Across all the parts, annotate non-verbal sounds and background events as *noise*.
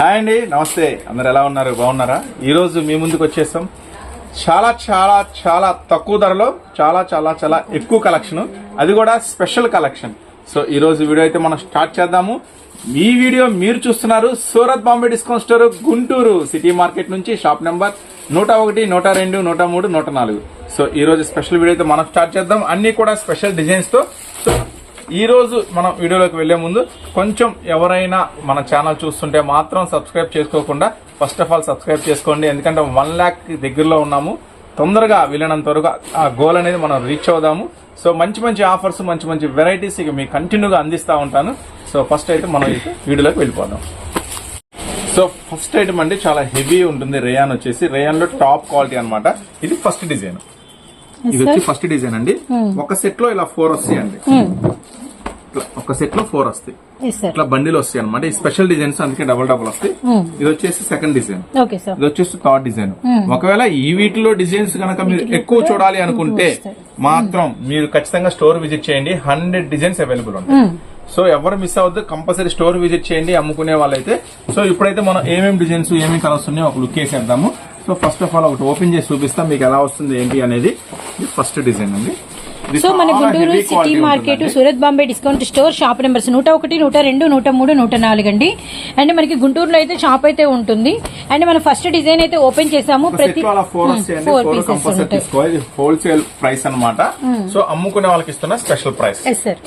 Hi అండి నమస్తే. అందరు ఎలా ఉన్నారు? బాగున్నారా? ఈరోజు మీ ముందుకు వచ్చేస్తాం చాలా చాలా చాలా తక్కువ ధరలో చాలా చాలా చాలా ఎక్కువ కలెక్షన్ అది కూడా స్పెషల్ కలెక్షన్ సో ఈరోజు వీడియో అయితే మనం స్టార్ట్ చేద్దాము. ఈ వీడియో మీరు చూస్తున్నారు Surat Bombay discount store Guntur city market నుంచి షాప్ నెంబర్ నూట ఒకటి నూట రెండు నూట మూడు నూట నాలుగు. సో ఈరోజు స్పెషల్ వీడియో అయితే మనం స్టార్ట్ చేద్దాం. అన్ని కూడా స్పెషల్ డిజైన్స్తో సో ఈ రోజు మనం వీడియోలోకి వెళ్ళే ముందు కొంచెం ఎవరైనా మన ఛానల్ చూస్తుంటే మాత్రం సబ్స్క్రైబ్ చేసుకోకుండా ఫస్ట్ ఆఫ్ ఆల్ సబ్స్క్రైబ్ చేసుకోండి. ఎందుకంటే వన్ ల్యాక్ దగ్గరలో ఉన్నాము. తొందరగా వీలైనంత వరకు ఆ గోల్ అనేది మనం రీచ్ అవుదాము. సో మంచి మంచి ఆఫర్స్ మంచి మంచి వెరైటీస్ ఇక మీకు కంటిన్యూగా అందిస్తూ ఉంటాను. సో ఫస్ట్ అయితే మనం వీడియోలోకి వెళ్ళిపోదాం. సో ఫస్ట్ ఐటమ్ అండి చాలా హెవీ ఉంటుంది రేయాన్ వచ్చేసి. రేయాన్లో టాప్ క్వాలిటీ అన్నమాట. ఇది ఫస్ట్ డిజైన్ ఇది వచ్చి ఫస్ట్ డిజైన్ అండి. ఒక సెట్లో ఇలా ఫోర్ వస్తాయండి. ఇట్లా ఒక సెట్లో ఫోర్ వస్తాయి. ఇట్లా బండిలు వస్తాయి అనమాట ఈ స్పెషల్ డిజైన్స్ అందుకే డబుల్ డబుల్ వస్తాయి. ఇది వచ్చేసి సెకండ్ డిజైన్ ఇది వచ్చేసి థర్డ్ డిజైన్ ఒకవేళ ఈ వీటిలో డిజైన్స్ కనుక మీరు ఎక్కువ చూడాలి అనుకుంటే మాత్రం మీరు ఖచ్చితంగా స్టోర్ విజిట్ చేయండి. హండ్రెడ్ డిజైన్స్ అవైలబుల్ ఉంటాయి. సో ఎవరు మిస్ అవ్వద్దు. కంపల్సరీ స్టోర్ విజిట్ చేయండి అమ్ముకునే వాళ్ళైతే. సో ఇప్పుడైతే మనం ఏమేమి డిజైన్స్ ఏమేమి కలర్స్ ఉన్నాయో ఒక లుక్ వేసేద్దాము. సో ఫస్ట్ ఆఫ్ ఆల్ ఒకటి ఓపెన్ చేసి చూపిస్తాం. మీకు ఎలా వస్తుంది ఏంటి అనేది. ఫస్ట్ డిజైన్ అండి. సో మన Guntur city market. Surat Bombay discount store shop numbers నూట ఒకటి నూట రెండు నూట మూడు నూట నాలుగు అండి అండ్ మనకి గుంటూరులో అయితే షాప్ అయితే ఉంటుంది. అండ్ మనం ఫస్ట్ డిజైన్ అయితే ఓపెన్ చేసాము. ప్రతి ఫోర్ పీసెస్ హోల్సేల్ ప్రైస్ అన్నమాట. సో అమ్ముకునే వాళ్ళకి ఇస్తున్న స్పెషల్ ప్రైస్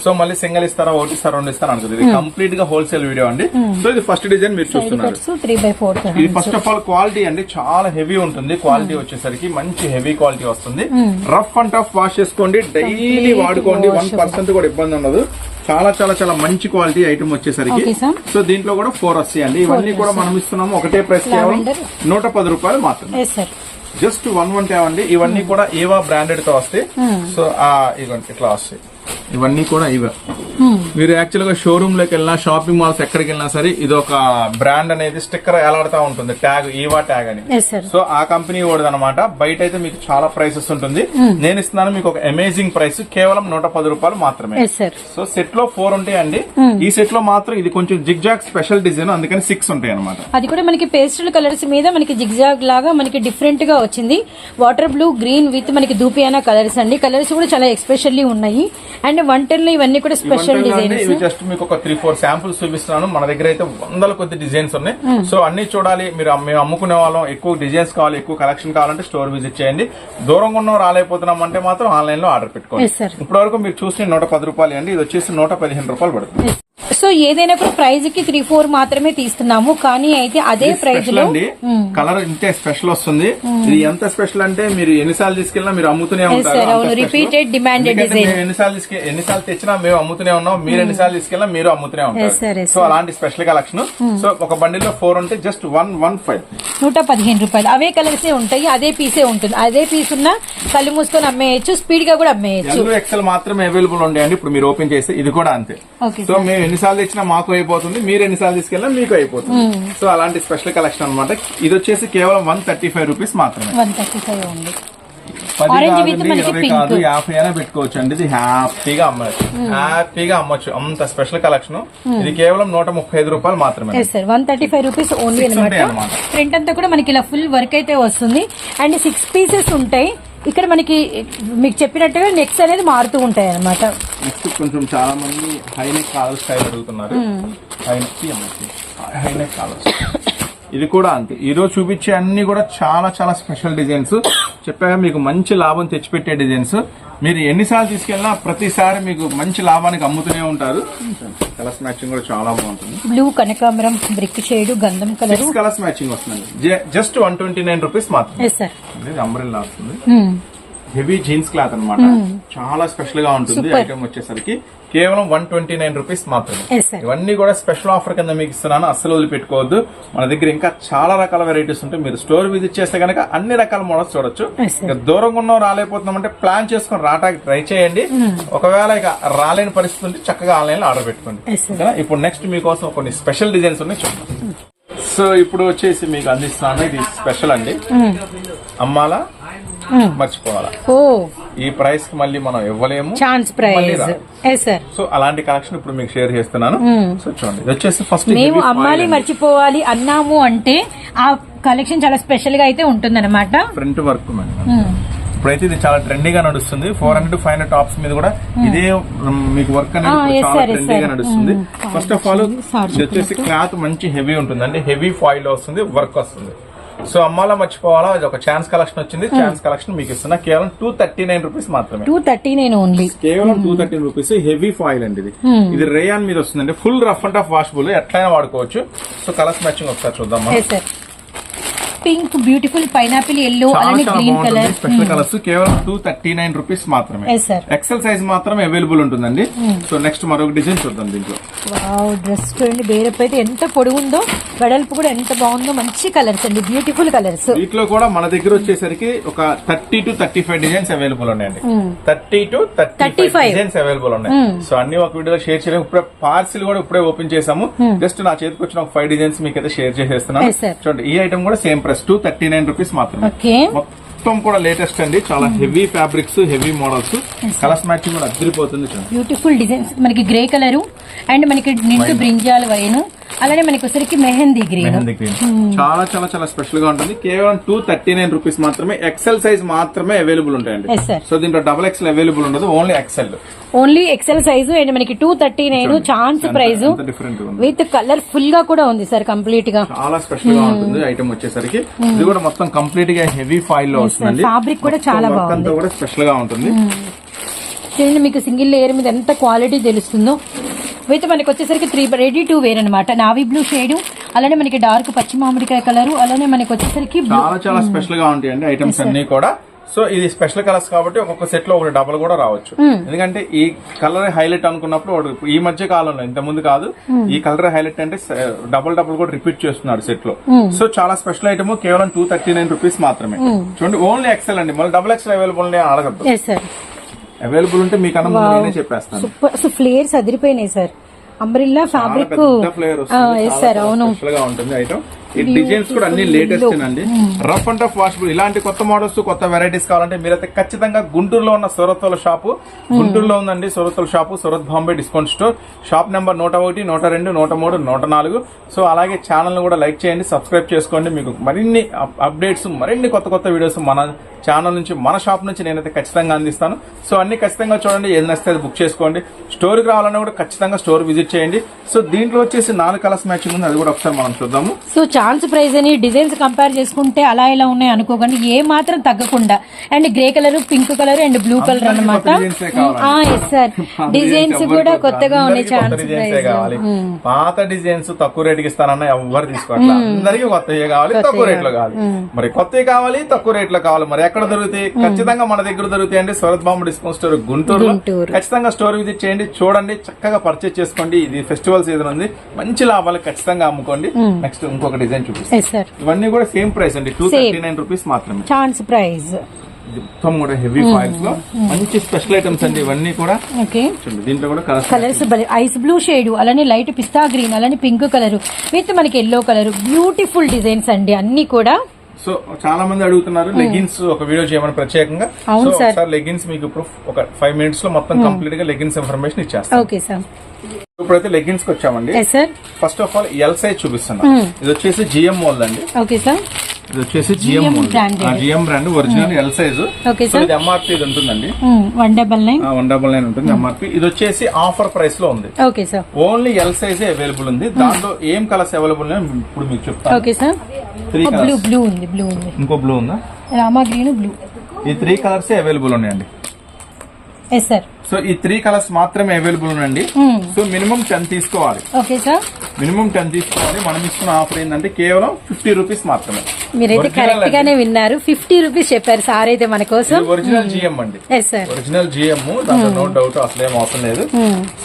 సో మళ్ళీ సింగిల్ ఇస్తారా ఒకటి ఇస్తారా రెండు ఇస్తారా అనుకుంది. ఇది కంప్లీట్గా హోల్సేల్ వీడియో అండి. సో ఇది ఫస్ట్ డిజైన్ మీరు చూస్తున్నారు. త్రీ బై ఫోర్ ఇది ఫస్ట్ ఆఫ్ ఆల్ క్వాలిటీ అండి. చాలా హెవీ ఉంటుంది. క్వాలిటీ వచ్చేసరికి మంచి హెవీ క్వాలిటీ వస్తుంది. రఫ్ అండ్ టఫ్ వాష్ చేసుకోండి. డైలీ వాడుకోండి. వన్ పర్సెంట్ కూడా ఇబ్బంది ఉండదు. చాలా చాలా చాలా మంచి క్వాలిటీ ఐటమ్ వచ్చేసరికి. సో దీంట్లో కూడా ఫోర్ వస్తాయండి ఇవన్నీ కూడా మనం ఇస్తున్నాము. ఒకటే ప్రైస్ కేవలం. నూట పది రూపాయలు మాత్రమే. జస్ట్ వన్ వన్ తేవండి ఇవన్నీ కూడా ఏవా బ్రాండెడ్తో వస్తాయి. సో ఇవ్వండి ఇట్లా వస్తాయి. ఇవన్నీ కూడా ఇవే. మీరు యాక్చువల్గా షోరూమ్లోకి వెళ్ళినా షాపింగ్ మాల్స్ ఎక్కడికి వెళ్ళినా సరే ఇది ఒక బ్రాండ్ అనేది స్టిక్కర్ ఎలాడుతా ఉంటుంది. ట్యాగ్ ఈవా ట్యాగ్ అని. సో ఆ కంపెనీ ఓడిది అనమాట బయట అయితే మీకు చాలా ప్రైసెస్ ఉంటుంది. నేను ఇస్తున్నాను మీకు ఒక అమేజింగ్ ప్రైస్ కేవలం నూట పది రూపాయలు మాత్రమే. సో సెట్లో ఫోర్ ఉంటాయండి ఈ సెట్లో మాత్రం ఇది కొంచెం జిగ్జాగ్ స్పెషల్ డిజైన్ అందుకని సిక్స్ ఉంటాయి అనమాట అది కూడా మనకి పేస్టల్ కలర్స్ మీద మనకి జిగ్జాగ్ లాగా మనకి డిఫరెంట్గా వచ్చింది. వాటర్ బ్లూ గ్రీన్ విత్ మనకి దూపియానా కలర్స్ అండి. కలర్స్ కూడా చాలా ఎక్స్పెషల్లీ ఉన్నాయి. అండ్ వన్ టెన్లో ఇవన్నీ కూడా స్పెషల్ డిజైన్స్ జస్ట్ మీకు ఒక త్రీ ఫోర్ శాంపుల్స్ చూపిస్తున్నాను. మన దగ్గర అయితే వందల కొద్ది డిజైన్స్ ఉన్నాయి. సో అన్ని చూడాలి. మీరు మేము అమ్ముకునే వాళ్ళం. ఎక్కువ డిజైన్స్ కావాలి ఎక్కువ కలెక్షన్ కావాలంటే స్టోర్ విజిట్ చేయండి. దూరంగా ఉన్న రాలేకపోతున్నాం అంటే మాత్రం ఆన్లైన్లో ఆర్డర్ పెట్టుకోండి. ఇప్పటి వరకు మీరు చూసిన నూట పది రూపాయలు అండి ఇది వచ్చేసి నూట పదిహేను రూపాయలు పడుతుంది. సో ఏదైనా కూడా ప్రైజ్కి త్రీ ఫోర్ మాత్రమే తీస్తున్నాము. కానీ అయితే అదే ప్రైజ్లో అండి. కలర్ ఇంతే స్పెషల్ వస్తుంది. ఇది ఎంత స్పెషల్ అంటే మీరు ఎన్నిసార్లు తీసుకెళ్ళినా మీరు అమ్ముతూనే ఉంటారు. design. మేము ఎన్నిసార్లు తీసుకె ఎన్నిసార్లు తెచ్చినా మేము అమ్ముతూనే ఉన్నాం. మీరు ఎన్నిసార్లు తీసుకెళ్ళినా మీరు అమ్ముతూనే. ఉంటారు. సో అలాంటి స్పెషల్ కలెక్షన్ సో ఒక బండిలో ఫోర్ ఉంటే జస్ట్ వన్ వన్ ఫైవ్ నూట పదిహేను రూపాయలు. అవే కలర్సే ఉంటాయి. అదే పీసే ఉంటుంది. అదే పీస్ ఉన్నా కళ్ళు మూసుకొని అమ్మేయచ్చు. స్పీడ్గా కూడా అమ్మేయచ్చు. ఎక్సెల్ మాత్రమే అవైలబుల్ ఉండేయండి ఇప్పుడు మీరు ఓపెన్ చేస్తే ఇది కూడా అంతే. సో మేము ఎన్నిసార్లు తెచ్చినా మాకు అయిపోతుంది మీరు ఎన్నిసార్లు తీసుకెళ్ళినా మీకు అయిపోతుంది. సో అలాంటి స్పెషల్ కలెక్షన్ అన్నమాట. ఇది వచ్చేసి కేవలం వన్ థర్టీ ఫైవ్ రూపీస్ మాత్రమే. పది మనకి ఇరవై. కాదు యాభై అయినా పెట్టుకోవచ్చు అండి. ఇది హ్యాపీగా అమ్మచ్చు. హ్యాపీగా అమ్మొచ్చు. అంత స్పెషల్ కలెక్షన్. ఇది కేవలం నూట ముప్పై ఐదు రూపాయలు మాత్రమే. Sir one thirty five rupees only అనమాట. ప్రింట్ అంతా కూడా మనకి ఇలా ఫుల్ వర్క్ అయితే వస్తుంది. అండ్ సిక్స్ పీసెస్ ఉంటాయి. ఇక్కడ మనకి మీకు చెప్పినట్టుగా నెక్స్ట్ అనేది మారుతూ ఉంటాయి అనమాట నెక్స్ట్ కొంచెం చాలా మంది హైనెక్ కాలర్ స్టైల్ అడుగుతున్నారు. High neck high neck collars ఇది కూడా అంతే. ఈ రోజు చూపించే అన్ని కూడా చాలా చాలా స్పెషల్ డిజైన్స్ చెప్పాక మీకు మంచి లాభం తెచ్చిపెట్టే డిజైన్స్ మీరు ఎన్నిసార్లు తీసుకెళ్ళినా ప్రతిసారి మీకు మంచి లాభానికి అమ్ముతూనే ఉంటారు. కలర్స్ మ్యాచింగ్ కూడా చాలా బాగుంటుంది. బ్లూ కనకాంబరం బ్రిక్ షేడ్ గంధం కలర్ కలర్స్ మ్యాచింగ్ వస్తుంది just one twenty nine rupees మాత్రం అంబ్రెల్లా వస్తుంది. హెవీ జీన్స్ క్లాత్ అన్నమాట. చాలా స్పెషల్గా ఉంటుంది. ఐటమ్ వచ్చేసరికి కేవలం వన్ ట్వంటీ నైన్ రూపీస్ మాత్రమే. ఇవన్నీ కూడా స్పెషల్ ఆఫర్ కింద మీకు ఇస్తున్నాను. అస్సలు వదిలిపెట్టుకోవద్దు. మన దగ్గర ఇంకా చాలా రకాల వెరైటీస్ ఉంటాయి. మీరు స్టోర్ విజిట్ చేస్తే కనుక అన్ని రకాల మోడల్స్ చూడొచ్చు. ఇక దూరంగా ఉన్నాం రాలేకపోతున్నాం అంటే ప్లాన్ చేసుకొని రావడానికి ట్రై చేయండి. ఒకవేళ ఇక రాలేని పరిస్థితి ఉంటే చక్కగా ఆన్లైన్లో ఆర్డర్ పెట్టుకోండి? ఇప్పుడు నెక్స్ట్ మీకోసం కొన్ని స్పెషల్ డిజైన్స్ ఉన్నాయి చూద్దాం. సో ఇప్పుడు వచ్చేసి మీకు అందిస్తున్నాను ఇది స్పెషల్ అండి. అమ్మాలా? మర్చిపోవాలా? ఓ ఈ ప్రైస్కి మళ్ళీ మనం ఇవ్వలేము. ఛాన్స్. ఎస్ సార్ సో అలాంటి కలెక్షన్ ఇప్పుడు మీకు షేర్ చేస్తున్నాను. సో చూడండి. ఇది వచ్చేసి ఫస్ట్ మేము అమ్మాలి మర్చిపోవాలి అన్నాము అంటే ఆ కలెక్షన్ చాలా స్పెషల్గా అయితే ఉంటుందన్నమాట. ఫ్రంట్ వర్క్ మేడం ఇప్పుడైతే ఇది చాలా ట్రెండీగా నడుస్తుంది. Four hundred five hundred tops మీద కూడా ఇదే మ్, మీకు వర్క్ అనేది yes చాలా ట్రెండీగా. నడుస్తుంది. First of all. ఇది వచ్చేసి క్లాత్ మంచి హెవీ ఉంటుంది అంటే హెవీ ఫాయిల్ వస్తుంది వర్క్ వస్తుంది. సో అమ్మాలా మర్చిపోవాలా? ఇది ఒక ఛాన్స్ కలెక్షన్ వచ్చింది. ఛాన్స్ కలెక్షన్ మీకు ఇస్తున్నా. కేవలం టూ థర్టీ నైన్ రూపీస్ మాత్రమే. టూ థర్టీ నేను ఓన్లీ కేవలం two thirty rupees heavy foil అండి ఇది. ఇది రేయాన్ మీద వస్తుంది అంటే full rough and tough washable ఎట్లయినా వాడుకోవచ్చు. సో కలర్స్ మ్యాచింగ్ ఒకసారి చూద్దాం పింక్ బ్యూటిఫుల్ పైనాపిల్ ఎల్లో అలానే గ్రీన్ కలర్. స్పెషల్ కలర్స్ కేవలం టూ థర్టీ నైన్ రూపీస్ మాత్రమే ఎక్సెల్ సైజ్ మాత్రమే అవైలబుల్ ఉంటుందండి. సో నెక్స్ట్ మరొక డిజైన్ చూద్దాం దీంట్లో. డ్రెస్ చూడండి బేరప్ అయితే ఎంత పొడుగుందో వెడల్పు కూడా ఎంత బాగుందో మంచి కలర్స్ అండి బ్యూటిఫుల్ కలర్స్ వీటిలో కూడా మన దగ్గర వచ్చేసరికి ఒక thirty to thirty five designs available ఉన్నాయండి thirty to thirty 35. Five designs available ఉన్నాయి సో అన్ని ఒక వీడియోలో షేర్ చేయలేము ఇప్పుడే పార్సిల్ కూడా ఇప్పుడే ఓపెన్ చేసాము జస్ట్ నా చేతికి వచ్చిన ఒక ఫైవ్ డిజైన్స్ మీకు అయితే షేర్ చేసేస్తున్నాను. చూడండి ఈ ఐటమ్ కూడా same price two thirty nine rupees మాత్రమే. ఓకే. మొత్తం కూడా లేటెస్ట్ అండి. చాలా heavy fabrics heavy models. Colours matching కూడా అదిరిపోతుంది చూడండి. బ్యూటిఫుల్ డిజైన్స్ మనకి గ్రే కలరు అండ్ మనకి నిండు బ్రింజాల్ వైను అలానే మనకి వచ్చరికి మెహందీ గ్రీన్. మెహందీ గ్రీన్. చాలా చాలా చాలా స్పెషల్గా ఉంటుంది. కేవలం టూ థర్టీ నైన్ రూపీస్ మాత్రమే ఎక్సెల్ సైజ్ మాత్రమే అవైలబుల్ ఉంటాయండి. సో దీంట్లో డబుల్ ఎక్స్ఎల్ అవైలబుల్ ఉండదు only XL only XL size and మనకి two thirty nine chance price with colour ఫుల్గా కూడా ఉంది సార్ కంప్లీట్గా. చాలా స్పెషల్గా ఉంటుంది ఐటమ్ వచ్చేసరికి. ఇది కూడా మొత్తం కంప్లీట్గా హెవీ ఫాయిల్లో వస్తుందండి. ఫ్యాబ్రిక్ కూడా చాలా బాగుంది. కూడా స్పెషల్గా ఉంటుంది. చూడండి మీకు సింగిల్ లేయర్ మీద ఎంత క్వాలిటీ తెలుస్తుందో. విత్ మనకి వచ్చేసరికి త్రీ రెడీ టు వేర్ అనమాట నావీ బ్లూ షేడ్ అలానే మనకి డార్క్ పచ్చి మామిడికాయ కలర్ అలానే మనకి వచ్చేసరికి చాలా చాలా స్పెషల్గా ఉంటాయండి ఐటమ్స్ అన్ని కూడా. సో ఇది స్పెషల్ కలర్స్ కాబట్టి ఒక్కొక్క సెట్లో ఒక డబల్ కూడా రావచ్చు. ఎందుకంటే ఈ కలర్ హైలైట్ అనుకున్నప్పుడు ఈ మధ్య కాలంలో ఇంత ముందు కాదు ఈ కలర్ హైలైట్ అంటే డబుల్ డబుల్ కూడా రిపీట్ చేస్తున్నాడు సెట్లో సో చాలా స్పెషల్ ఐటమ్ కేవలం టూ థర్టీ నైన్ రూపీస్ మాత్రమే చూడండి ఓన్లీ ఎక్సెల్ అండి. మళ్ళీ డబుల్ ఎక్సెల్ అవైలబుల్ అడగద్దు. అవైలబుల్ ఉంటే మీకు నేనే చెప్పేస్తాను. సూపర్ అసలు ఫ్లేయర్స్ అదిరిపోయినాయి సార్. అంబ్రిల్లా ఫ్యాబ్రిక్ సార్ అవును. ఉంటుంది ఐటమ్ ఈ డిజైన్స్ కూడా అన్ని లేటెస్ట్ అండి రఫ్ అండ్ టఫ్ వాషబుల్ ఇలాంటి కొత్త మోడల్స్ కొత్త వెరైటీస్ కావాలంటే మీరైతే ఖచ్చితంగా గుంటూరులో ఉన్న సూరత్తుల షాపు గుంటూరులో ఉందండి సూరత్తుల shop Surat Bombay discount store. Shop number నూట ఒకటి నూట రెండు నూట మూడు నూట నాలుగు. సో అలాగే ఛానల్ కూడా లైక్ చేయండి సబ్స్క్రైబ్ చేసుకోండి. మీకు మరిన్ని అప్- అప్డేట్స్ మరిన్ని కొత్త కొత్త వీడియోస్ మన ఛానల్ నుంచి మన షాప్ నుంచి నేనైతే ఖచ్చితంగా అందిస్తాను. సో అన్ని ఖచ్చితంగా చూడండి ఏది నచ్చితే బుక్ చేసుకోండి. స్టోర్కి రావాలన్నా కూడా ఖచ్చితంగా స్టోర్ విజిట్ చేయండి. సో దీంట్లో వచ్చేసి నాలుగు కలర్స్ మ్యాచింగ్ ఉంది అది కూడా ఒకసారి మనం చూద్దాము. సో ఛాన్స్ ప్రైస్ అని డిజైన్స్ కంపేర్ చేసుకుంటే అలా ఇలా ఉన్నాయి అనుకోకండి ఏ మాత్రం తగ్గకుండా. And grey colour pink colour and blue colour అనమాట సార్ డిజైన్స్ కూడా కొత్త- కొత్తగా ఉన్నాయి ఛాన్స్ కావాలి. పాత డిజైన్స్ తక్కువ రేటుకి ఇస్తానన్నా ఎవరు తీసుకోవట్లేదు అందరికీ కొత్తవి కావాలి తక్కువ రేట్లో కావాలి. మరి కొత్తవి కావాలి తక్కువ రేట్లో కావాలి. మరి ఎక్కడ దొరుకుతాయి? ఖచ్చితంగా మన దగ్గర దొరుకుతాయండి సూరత్ బాంబు డిస్కౌంట్ స్టోర్ గుంటూరు. ఖచ్చితంగా స్టోర్ విజిట్ చేయండి చూడండి చక్కగా పర్చేస్ చేసుకోండి. ఇది ఫెస్టివల్ సీజన్ ఉంది. మంచి లాభాలు ఖచ్చితంగా అమ్ముకోండి. నెక్స్ట్ ఇంకొక డిజైన్ సార్ ఇవన్నీ కూడా సేమ్ ప్రైస్ అండి. టూ థర్టీ నైన్ రూపీస్ మాత్రమే. ఛాన్స్ ప్రైస్ మొత్తం కూడా హెవీ ఫాయిల్స్లో. మంచి స్పెషల్ ఐటమ్స్ అండి ఇవన్నీ కూడా. దీంట్లో కూడా కలర్స్ ఐస్ బ్లూ షేడ్ అలానే లైట్ పిస్తా గ్రీన్ అలానే పింక్ కలర్ విత్ మనకి ఎల్లో కలర్ బ్యూటిఫుల్ డిజైన్స్ అండి అన్ని కూడా. సో చాలా మంది అడుగుతున్నారు లెగిన్స్ ఒక వీడియో చేయమని ప్రత్యేకంగా. సో. ఒకసారి లెగిన్స్ మీకు ఇప్పుడు ఒక ఫైవ్ మినిట్స్లో మొత్తం కంప్లీట్గా లెగిన్స్ ఇన్ఫర్మేషన్ ఇచ్చేస్తాం ఓకే సార్ ఇప్పుడైతే లెగిన్స్కి వచ్చామండి first of all L size చూపిస్తున్నా. ఇది వచ్చేసి జిఎం మోల్ అండి. ఓకే సార్ ఇది వచ్చేసి GM. GM brand original L size okay so sir ఇది ఎంఆర్పి ఇది ఉంటుందండి. One double nine one double nine ఉంటుంది ఎంఆర్పి ఇది వచ్చేసి ఆఫర్ ప్రైస్లో ఉంది. Okay sir only L size available ఉంది. దాంట్లో ఏం కలర్స్ అవైలబుల్ ఉన్నాయో ఇప్పుడు మీకు చెప్తాను. Okay sir three blue blue ఉంది బ్లూ ఉంది. ఇంకో బ్లూ ఉందా? రామా గ్రీన్ బ్లూ ఈ త్రీ కలర్స్ అవైలబుల్ ఉన్నాయండి? ఎస్ సార్ సో ఈ త్రీ కలర్స్ మాత్రమే అవైలబుల్ ఉందండి సో మినిమం టెన్ తీసుకోవాలి. ఓకే సార్ మినిమం టెన్ తీసుకోవాలి. మనం ఇస్తున్న ఆఫర్ ఏంటంటే కేవలం ఫిఫ్టీ రూపీస్ మాత్రమే. మీరైతే కరెక్ట్ అండి. గానే విన్నారు. ఫిఫ్టీ రూపీస్ చెప్పారు సార్ అయితే మన కోసం. ఒరిజినల్ జిఎం అండి. ఎస్ సార్ ఒరిజినల్ జిఎం దాంట్లో నో డౌట్ అసలు ఏం అవసరం లేదు.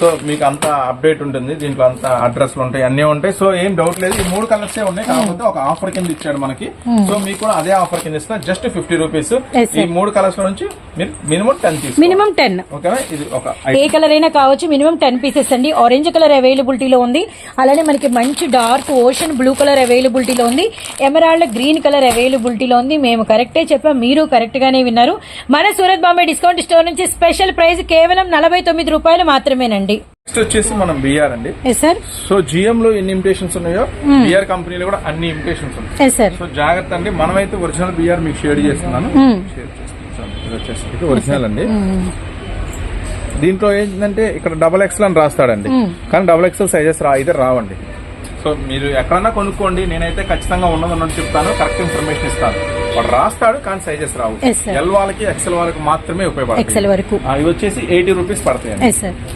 సో మీకు అంత అప్డేట్ ఉంటుంది. దీంట్లో అంత అడ్రస్లు ఉంటాయి అన్నీ ఉంటాయి. సో ఏం డౌట్ లేదు. ఈ మూడు కలర్స్ ఉన్నాయి. కాకపోతే ఒక ఆఫర్ కింద ఇచ్చాడు మనకి. సో మీకు కూడా అదే ఆఫర్ కింద ఇస్తున్నా జస్ట్ ఫిఫ్టీ రూపీస్. ఈ మూడు కలర్స్ నుంచి మీరు మినిమం టెన్ మినిమం టెన్ ఓకేనా ఇది ఒక ఏ కలర్ అయినా కావచ్చు మినిమం టెన్ పీసెస్ అండి. ఆరెంజ్ కలర్ అవైలబిలిటీలో ఉంది. అలానే మనకి మంచి డార్క్ ఓషన్ బ్లూ కలర్ అవైలబిలిటీలో ఉంది. ఎమరాల్డ్ గ్రీన్ కలర్ అవైలబిలిటీలో ఉంది. మేము కరెక్టే చెప్పాం మీరు కరెక్ట్ గానే విన్నారు. మన సూరత్ బాంబే డిస్కౌంట్ స్టోర్ నుంచి స్పెషల్ ప్రైస్ కేవలం నలభై తొమ్మిది రూపాయలు మాత్రమేనండి. నెక్స్ట్ వచ్చేసి మనం బిఆర్ అండి. సార్ సో జిఎం లో ఎన్ని ఇమిటేషన్స్ ఉన్నాయో బిఆర్ కంపెనీలో కూడా అన్ని ఇమిటేషన్స్ ఉన్నాయి. సో జాగ్రత్త అండి. మనమైతే ఒరిజినల్ బిఆర్ మీకు షేర్ చేస్తున్నాను. Hmm. షేర్ చేస్తున్నాను ఇది వచ్చేసి ఇది ఒరిజినల్ అండి. దీంట్లో ఏంటంటే ఇక్కడ డబల్ ఎక్స్ఎల్ అని రాస్తాడండి. కానీ డబల్ ఎక్స్ఎల్ సైజెస్ రా అయితే రావండి. సో మీరు ఎక్కడన్నా కొనుక్కోండి నేనైతే ఖచ్చితంగా ఉన్నది ఉన్నట్టు చెప్తాను కరెక్ట్ ఇన్ఫర్మేషన్ ఇస్తాను. వాడు రాస్తాడు కానీ సైజెస్ రావు. ఎల్ వాళ్ళకి ఎక్సెల్ వాళ్ళకి మాత్రమే ఉపయోగపడతాయి. ఎక్సెల్ వరకు. ఇవి వచ్చేసి ఎయిటీ రూపీస్ సార్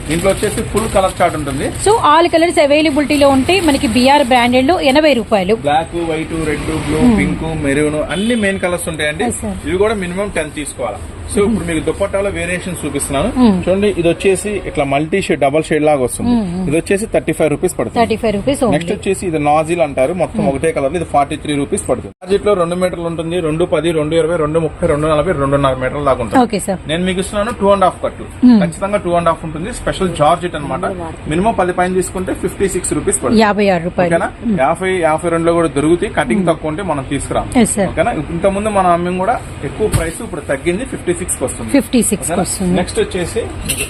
దీంట్లో వచ్చేసి ఫుల్ కలర్ చార్ట్ ఉంటుంది. సో ఆల్ కలర్స్ అవైలబిలిటీలో ఉంటే మనకి బిఆర్ బ్రాండెడ్లో ఎనభై రూపాయలు. Black white red blue pink maroon అన్ని మెయిన్ కలర్స్ ఉంటాయండి. ఇవి కూడా మినిమం టెన్ తీసుకోవాలి. సో ఇప్పుడు మీకు దుప్పట్టాలో వేరియేషన్ చూపిస్తున్నాను. చూడండి ఇది వచ్చేసి ఇట్లా మల్టీ షేడ్ డబల్ షేడ్ లాగా వస్తుంది. ఇది వచ్చేసి థర్టీ ఫైవ్ రూపీస్ పడుతుంది. థర్టీ ఫైవ్ రూపీస్ నెక్స్ట్ వచ్చేసి ఇది నాజిల్ అంటారు. మొత్తం ఒకటే కలర్ ఇది ఫార్టీ త్రీ రూపీస్ పడుతుంది. చార్జెట్లో రెండు మీటర్లు ఉంటుంది. రెండు పది రెండు ఇరవై రెండు ముప్పై రెండు నలభై రెండున్నర మీటర్ల దాకా ఉంటుంది. నేను మీకు ఇస్తున్నాను టూ అండ్ హాఫ్ కట్టు ఖచ్చితంగా టూ అండ్ హాఫ్ ఉంటుంది. స్పెషల్ జార్జెట్ అన్నమాట. మినిమం పది పైన తీసుకుంటే ఫిఫ్టీ సిక్స్ రూపీస్ పడుతుంది. యాభై ఆరు రూపాయలు. యాభై యాభై రెండులో కూడా దొరుకుతాయి. కటింగ్ తక్కువ ఉంటే మనం తీసుకురాం. ఓకేనా? ఇంత ముందు మన అమ్మింగ్ కూడా ఎక్కువ ప్రైస్ ఇప్పుడు తగ్గింది. ఫిఫ్టీ సిక్స్ వస్తుంది. ఫిఫ్టీ సిక్స్ వస్తుంది. నెక్స్ట్ వచ్చేసి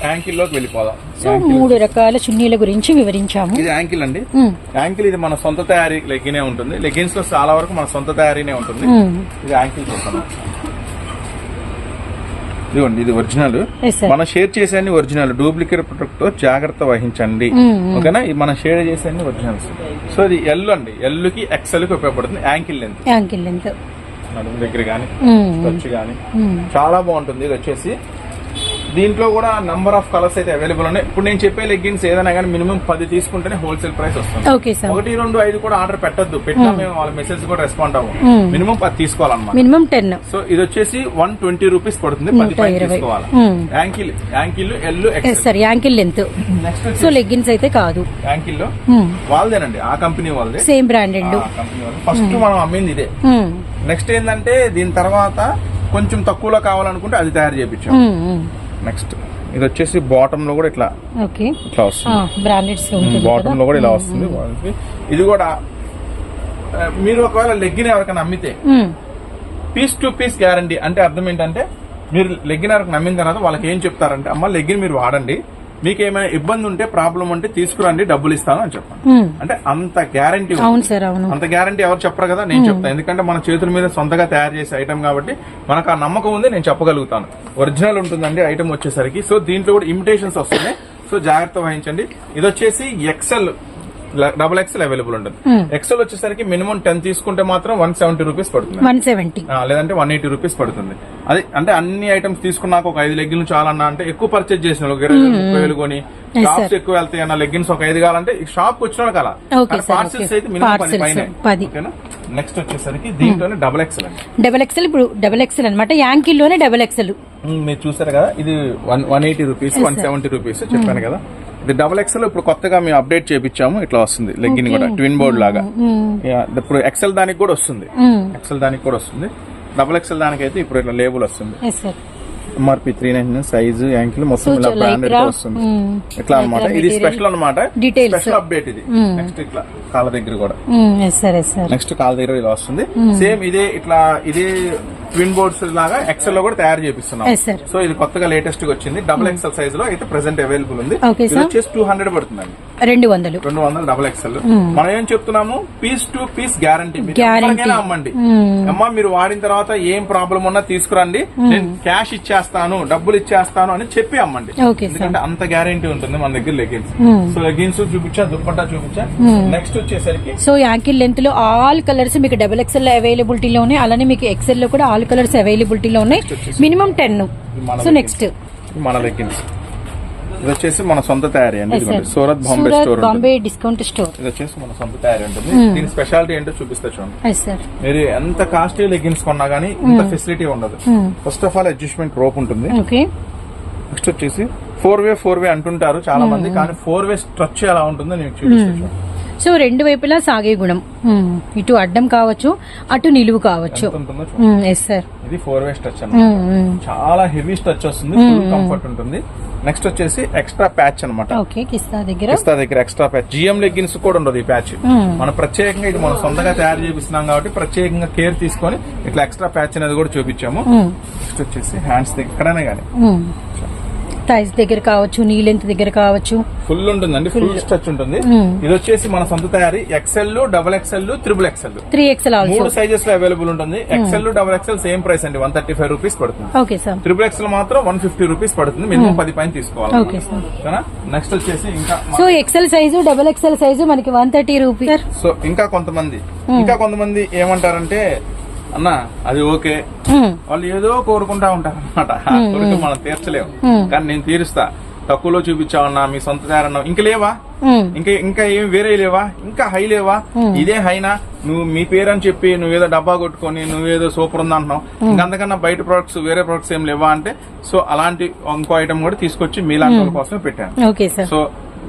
యాంకిల్లోకి వెళ్ళిపోదాం. సో మూడు రకాల చున్నీల గురించి వివరించాము. ఇది యాంకిల్ అండి. యాంకిల్ ఇది మన సొంత తయారీ లెగ్గినే ఉంటుంది. లెగ్గిన్స్లో చాలా వరకు మన సొంత తయారీనే ఉంటుంది. ఇది యాంకిల్ చూస్తాను ఇదిగోండి ఇది ఒరిజినల్. మనం షేర్ చేసేది ఒరిజినల్. డూప్లికేట్ ప్రొడక్ట్తో జాగ్రత్త వహించండి. ఓకేనా? ఇది మనం షేర్ చేసేది ఒరిజినల్స్. సో ఇది ఎల్ అండి. ఎల్కి ఎక్సెల్కి ఉపయోగపడుతుంది. యాంకిల్ లెంత్ యాంకిల్ లెంత్ నడుము దగ్గర కానీ. ఖర్చు కానీ. చాలా బాగుంటుంది ఇది వచ్చేసి దీంట్లో కూడా నంబర్ ఆఫ్ కలర్స్ అయితే అవైలబుల్ ఉన్నాయి. ఇప్పుడు నేను చెప్పే లెగ్గిన్స్ ఏదైనా కానీ మినిమం పది తీసుకుంటేనే హోల్సేల్ ప్రైస్ వస్తుంది. ఒకటి రెండు ఐదు కూడా ఆర్డర్ పెట్టద్దు. పెట్టినా మేము వాళ్ళ మెసేజ్ కూడా రెస్పాండ్ అవ్వం. మినిమం పది తీసుకోవాలన్నమాట. మినిమం టెన్ సో ఇది వచ్చేసి వన్ ట్వంటీ రూపీస్ పడుతుంది. పది పైన. తీసుకోవాలి. Ankle ankle L S X sir ankle length so leggings అయితే కాదు. యాంకిల్లో? మ్మ్. వాళ్ళదేనండి. ఆ కంపెనీ వాళ్ళదే. సేమ్ బ్రాండెడ్ ఆ కంపెనీ ఫస్ట్ మనం అమ్మింది ఇదే. నెక్స్ట్ ఏంటంటే దీని తర్వాత కొంచెం తక్కువలో కావాలనుకుంటే అది తయారు చేయించాం. నెక్స్ట్ ఇది వచ్చేసి బాటమ్లో కూడా ఇట్లా ఓకే. ఇట్లా వస్తుంది. బాటమ్లో కూడా ఇలా వస్తుంది వాళ్ళకి. ఇది కూడా మీరు ఒకవేళ లెగ్గిన ఎవరికైనా అమ్మితే మ్మ్. పీస్ టు పీస్ గ్యారంటీ అంటే అర్థం ఏంటంటే మీరు లెగ్గిన ఎవరికి నమ్మిన తర్వాత వాళ్ళకి ఏం చెప్తారంటే అమ్మ లెగ్గిన్ మీరు వాడండి. మీకు ఏమైనా ఇబ్బంది ఉంటే ప్రాబ్లం ఉంటే తీసుకురండి డబ్బులు ఇస్తాను అని చెప్పండి. అంటే అంత గ్యారంటీ అంత గ్యారంటీ ఎవరు చెప్పరు కదా నేను చెప్తాను ఎందుకంటే మన చేతుల మీద సొంతగా తయారు చేసే ఐటమ్ కాబట్టి మనకు ఆ నమ్మకం ఉంది నేను చెప్పగలుగుతాను. ఒరిజినల్ ఉంటుందండి ఐటమ్ వచ్చేసరికి. సో దీంట్లో కూడా ఇమిటేషన్స్ వస్తున్నాయి. సో జాగ్రత్త వహించండి. ఇది వచ్చేసి ఎక్సెల్ డబుల్ ఎక్సెల్ అవైలబుల్ ఉంటుంది ఎక్సెల్ వచ్చేసరికి మినిమం టెన్ తీసుకుంటే మాత్రం వన్ సెవెంటీ రూపీస్ పడుతుంది. వన్ సెవెంటీ లేదంటే వన్ ఎయిటీ రూపీస్ పడుతుంది. అది అంటే అన్ని ఐటమ్స్ తీసుకున్నాక ఒక ఐదు లెగ్గిన్లు చాలన్నా అంటే ఎక్కువ పర్చేజ్ చేసిన వాళ్ళు ఒక ఇరవై ముప్పై వేలు కొని షాప్స్. ఎక్కువ వెళ్తాయి అన్న లెగ్గిన్స్ ఒక ఐదు కావాలంటే ఈ షాప్ వచ్చిన వాళ్ళు కదా పార్సల్స్. అయితే మినిమం పది. నెక్స్ట్ వచ్చేసరికి దీంట్లోనే డబుల్ ఎక్సెల్ డబల్ ఎక్సెల్ ఇప్పుడు డబల్ ఎక్సెల్ అనమాట యాంకిల్లోనే డబల్ ఎక్సెల్ మీరు చూసారు కదా ఇది one one eighty rupees one seventy rupees చెప్పాను కదా. ఇది డబుల్ ఎక్సెల్ ఇప్పుడు కొత్తగా మేము అప్డేట్ చేపించాము ఇట్లా వస్తుంది లెగ్గిన్ కూడా ట్విన్ బోర్డ్ లాగా. Yeah, ఇప్పుడు ఎక్సెల్ దానికి కూడా వస్తుంది. ఎక్సెల్ దానికి కూడా వస్తుంది. డబుల్ ఎక్సెల్ దానికి అయితే ఇప్పుడు ఇట్లా లేబుల్ వస్తుంది. MRP three nine size ankle మొత్తం ఇలా బ్రాండెడ్ వస్తుంది. మ్మ్. ఇట్లా అన్నమాట. Like ఇది. స్పెషల్ అన్నమాట. Details. స్పెషల్ అప్డేట్ ఇది. నెక్స్ట్ ఇట్లా కాళ్ళ దగ్గర కూడా. నెక్స్ట్ కాళ్ళ దగ్గర ఇలా వస్తుంది. సేమ్ ఇదే ఇట్లా ఇదే ట్విన్ బోర్డ్స్ లాగా ఎక్సెల్లో కూడా తయారు చేపిస్తున్నాం. సో ఇది కొత్తగా లేటెస్ట్గా వచ్చింది. డబుల్ ఎక్సెల్ సైజ్లో అయితే ప్రెసెంట్ అవైలబుల్ ఉంది. ఇది. వచ్చేసి టూ హండ్రెడ్ పడుతుందండి. రెండు వందలు. రెండు వందలు డబుల్ ఎక్సెల్ మనం ఏం చెప్తున్నాము? Piece to piece guarantee. అమ్మండి. అమ్మా మీరు వాడిన తర్వాత ఏం ప్రాబ్లం ఉన్నా తీసుకురండి. నేను క్యాష్ ఇచ్చేస్తాను డబ్బులు ఇచ్చేస్తాను అని చెప్పి అమ్మండి. ఎందుకంటే అంత గ్యారంటీ ఉంటుంది మన దగ్గర లెగిన్స్ సో లెగిన్స్ చూపించా దుప్పట్టా చూపించా. నెక్స్ట్ వచ్చేసరికి సో యాంకిల్ లెంత్లో ఆల్ కలర్స్ మీకు డబల్ ఎక్స్ఎల్ అవైలబిలిటీలో ఉన్నాయి. అలానే మీకు ఎక్సెల్లో కూడా ఆల్ కలర్స్ అవైలబిలిటీలో ఉన్నాయి. మినిమం టెన్ సో నెక్స్ట్ మన లెగిన్స్ ఇది వచ్చేసి మన సొంత తయారీ అండి Surat Bombay store Bombay discount store. ఇది వచ్చేసి మన సొంత తయారీ ఉంటుంది. దీని స్పెషాలిటీ ఏంటో చూపిస్తా చూడండి. మీరు ఎంత కాస్ట్లీ లెగిన్స్ కొన్నా గానీ ఇంత ఫెసిలిటీ ఉండదు. First of all adjustment rope ఉంటుంది. నెక్స్ట్ వచ్చేసి ఫోర్ వే ఫోర్ వే అంటుంటారు చాలా మంది. కానీ ఫోర్ వే స్ట్రచ్ ఎలా ఉంటుందో నేను చూపిస్తాను సో రెండు వైపులా సాగే గుణం. ఉమ్, ఇటు అడ్డం కావచ్చు అటు నిలువు కావచ్చు. ఎస్ సార్ ఇది ఫోర్ వే స్ట్రెచ్ అన్నమాట. చాలా హెవీ స్ట్రెచ్ వస్తుంది కంఫర్ట్ ఉంటుంది. నెక్స్ట్ వచ్చేసి ఎక్స్ట్రా ప్యాచ్ అన్నమాట. ఓకే కిస్తా దగ్గర. దగ్గర ఎక్స్ట్రా ప్యాచ్ జిఎం లెగ్గిన్స్ కూడా ఉండదు ఈ ప్యాచ్ మనం ప్రత్యేకంగా ఇది మనం సొంతంగా తయారు చేపిస్తున్నాం కాబట్టి ప్రత్యేకంగా కేర్ తీసుకొని ఇట్లా ఎక్స్ట్రా ప్యాచ్ అనేది కూడా చూపించాము. నెక్స్ట్ వచ్చేసి హ్యాండ్స్ ఎక్కడైనా కానీ థైస్ దగ్గర కావచ్చు నీ లెంత్ దగ్గర కావచ్చు. ఫుల్ ఉంటుందండి ఫుల్ స్ట్రెచ్ ఉంటుంది. ఇది వచ్చేసి మన సొంత తయారీ. XL double XL triple XL three XL also మూడు సైజెస్లో అవైలబుల్ ఉంటుంది. XL double XL same price అండి. వన్ థర్టీ ఫైవ్ రూపీస్ పడుతుంది. ఓకే సార్ త్రిబుల్ ఎక్సెల్ మాత్రం వన్ ఫిఫ్టీ రూపీస్ పడుతుంది. మినిమం పది పైన తీసుకోవాలి. ఓకే సార్ నెక్స్ట్ వచ్చేసి ఇంకా so XL size double XL size మనకి వన్ థర్టీ రూపీస్ సో ఇంకా కొంతమంది. ఇంకా కొంతమంది ఏమంటారంటే అన్న అది ఓకే. వాళ్ళు ఏదో కోరుకుంటా ఉంటారు అనమాట కోరిక మనం తీర్చలేము కానీ నేను తీరుస్తా. తక్కువలో చూపించావన్నా మీ సొంత తయారన్నా ఇంకా లేవా? ఇంకా ఇంకా ఏం వేరే లేవా? ఇంకా హై లేవా? ఇదే హైనా? నువ్వు మీ పేరు అని చెప్పి నువ్వేదో డబ్బా కొట్టుకొని నువ్వేదో సూపర్ ఉంది అంటున్నావు ఇంకా అంతకన్నా బయట ప్రొడక్ట్స్ వేరే ప్రొడక్ట్స్ ఏం లేవా అంటే సో అలాంటి ఇంకో ఐటమ్ కూడా తీసుకొచ్చి మీలాంటి వాళ్ళ కోసమే పెట్టాను. ఓకే సార్ సో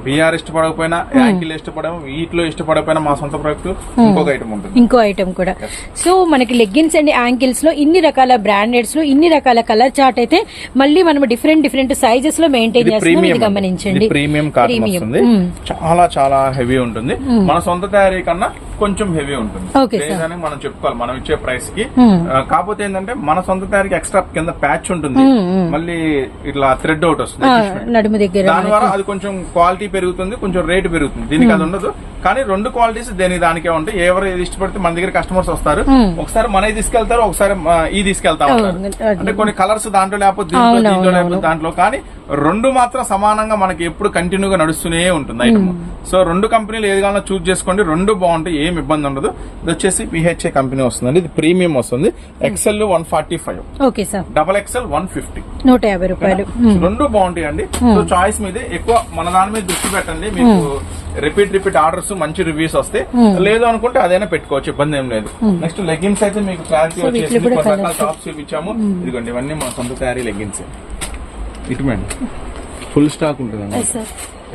బీఆర్ ఇష్టపడకపోయినా యాంకిల్ ఇష్టపడము వీటిలో ఇష్టపడకపోయినా మా సొంత ప్రొడక్ట్ ఇంకొక ఐటమ్ ఉంటుంది. ఇంకో ఐటమ్ కూడా. సో మనకి లెగ్గిన్స్ అండ్ యాంకిల్స్లో ఇన్ని రకాల బ్రాండెడ్స్లో ఇన్ని రకాల కలర్ చార్ట్ అయితే మళ్ళీ మనం డిఫరెంట్ డిఫరెంట్ సైజెస్లో మెయింటైన్ చేస్తున్నాం. ఇది గమనించండి. ప్రీమియం కాటన్ మ్మ్. చాలా చాలా హెవీ ఉంటుంది. మన సొంత తయారీ కన్నా కొంచెం హెవీ ఉంటుంది. లేదని మనం చెప్పుకోవాలి. మనం ఇచ్చే ప్రైస్కి. ఆ, కాకపోతే ఏంటంటే మన సొంత తయారీకి ఎక్స్ట్రా కింద ప్యాచ్ ఉంటుంది. మళ్ళీ ఇట్లా థ్రెడ్ అవుట్ వస్తుంది. దాని ద్వారా అది కొంచెం క్వాలిటీ పెరుగుతుంది కొంచెం రేట్ పెరుగుతుంది. దీనికి అది ఉండదు. కానీ రెండు క్వాలిటీస్ దేని దానికే ఉంటాయి. ఎవరు ఏది ఇష్టపడితే మన దగ్గర కస్టమర్స్ వస్తారు. ఒకసారి మనవి తీసుకెళ్తారు ఒకసారి ఈ తీసుకెళ్తా ఉంటారు. అంటే కొన్ని కలర్స్ దాంట్లో లేకపోతే దీంట్లో దీంట్లో లేకపోతే దాంట్లో. కానీ రెండు మాత్రం సమానంగా మనకి ఎప్పుడు కంటిన్యూగా నడుస్తూనే ఉంటుంది ఐటమ్ సో రెండు కంపెనీలు ఏది చూస్ చేసుకోండి. రెండు బాగుంటాయి ఏం ఇబ్బంది ఉండదు. ఇది వచ్చేసి పిహెచ్ఏ కంపెనీ వస్తుందండి. ఇది ప్రీమియం వస్తుంది. XL one forty five okay sir. Double XL one fifty నూట యాభై రూపాయలు. రెండు బాగుంటాయి అండి సో చాయిస్ మీద ఎక్కువ మన దాని మీద దృష్టి పెట్టండి. మీకు రిపీట్ రిపీట్ ఆర్డర్స్ మంచి రివ్యూస్ వస్తాయి లేదు అనుకుంటే అదైనా పెట్టుకోవచ్చు ఇబ్బంది ఏం లేదు. నెక్స్ట్ లెగ్గిన్స్ అయితే మీకు క్లారిటీ వచ్చేసింది. colours. షాప్స్ చూపించాము. ఇదిగోండి ఇవన్నీ మన సొంత తయారీ లెగ్గిన్స్ ఇటు మేడం ఫుల్ స్టాక్ ఉంటుంది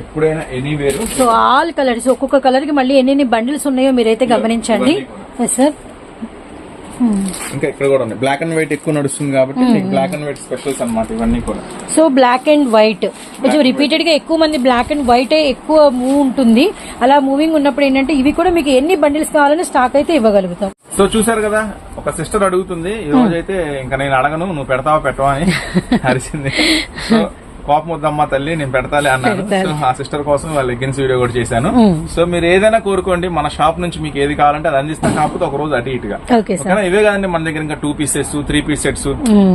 ఎప్పుడైనా ఎనీవేర్ సో ఆల్ కలర్స్ ఒక్కొక్క కలర్కి మళ్ళీ ఎన్ని బండిల్స్ ఉన్నాయో మీరైతే గమనించండి. ఎస్ సార్ ఇంకా ఇక్కడ కూడా ఉన్నాయి. బ్లాక్ అండ్ వైట్ ఎక్కువ నడుస్తుంది కాబట్టి బ్లాక్ అండ్ వైట్ స్పెషల్స్ అన్నమాట ఇవన్నీ కూడా. సో బ్లాక్ అండ్ వైట్ కొంచెం రిపీటెడ్గా ఎక్కువ మంది బ్లాక్ అండ్ వైట్ ఎక్కువ మూవ్ ఉంటుంది. అలా మూవింగ్ ఉన్నప్పుడు ఏంటంటే ఇవి కూడా మీకు ఎన్ని బండిల్స్ కావాలని స్టాక్ అయితే ఇవ్వగలుగుతాం. సో చూసారు కదా ఒక సిస్టర్ అడుగుతుంది ఈ రోజు అయితే ఇంకా నేను అడగను నువ్వు పెడతావా పెట్టవా అని *laughs* అరిచింది. కోపం వద్దమ్మా తల్లి నేను పెడతాలే అన్నాను. సో ఆ సిస్టర్ కోసం వాళ్ళ లెగ్గిన్స్ వీడియో కూడా చేశాను. సో మీరు ఏదైనా కోరుకోండి మన షాప్ నుంచి మీకు ఏది కావాలంటే అది అందిస్తాం. కాకపోతే ఒక రోజు అటు ఇటుగా. ఓకేనా? ఇవే కదండి మన దగ్గర ఇంకా two pieces three piece sets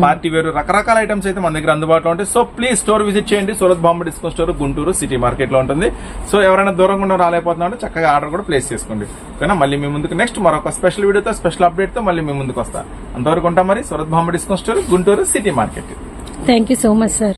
party వేరు రకరకాల ఐటమ్స్ అయితే మన దగ్గర అందుబాటులో ఉంటాయి. సో ప్లీజ్ స్టోర్ విజిట్ చేయండి. Surat Bombay discount store Guntur city మార్కెట్లో ఉంటుంది. సో ఎవరైనా దూరంగా ఉండి రాలేకపోతున్నా చక్కగా ఆర్డర్ కూడా ప్లేస్ చేసుకోండి. ఓకేనా? మళ్ళీ మీ ముందుకు నెక్స్ట్ మరొక స్పెషల్ వీడియోతో స్పెషల్ అప్డేట్తో మళ్ళీ మీ ముందుకు వస్తా. అంతవరకు ఉంటాం మరి Surat Bombay discount store Guntur city market. Thank you so much sir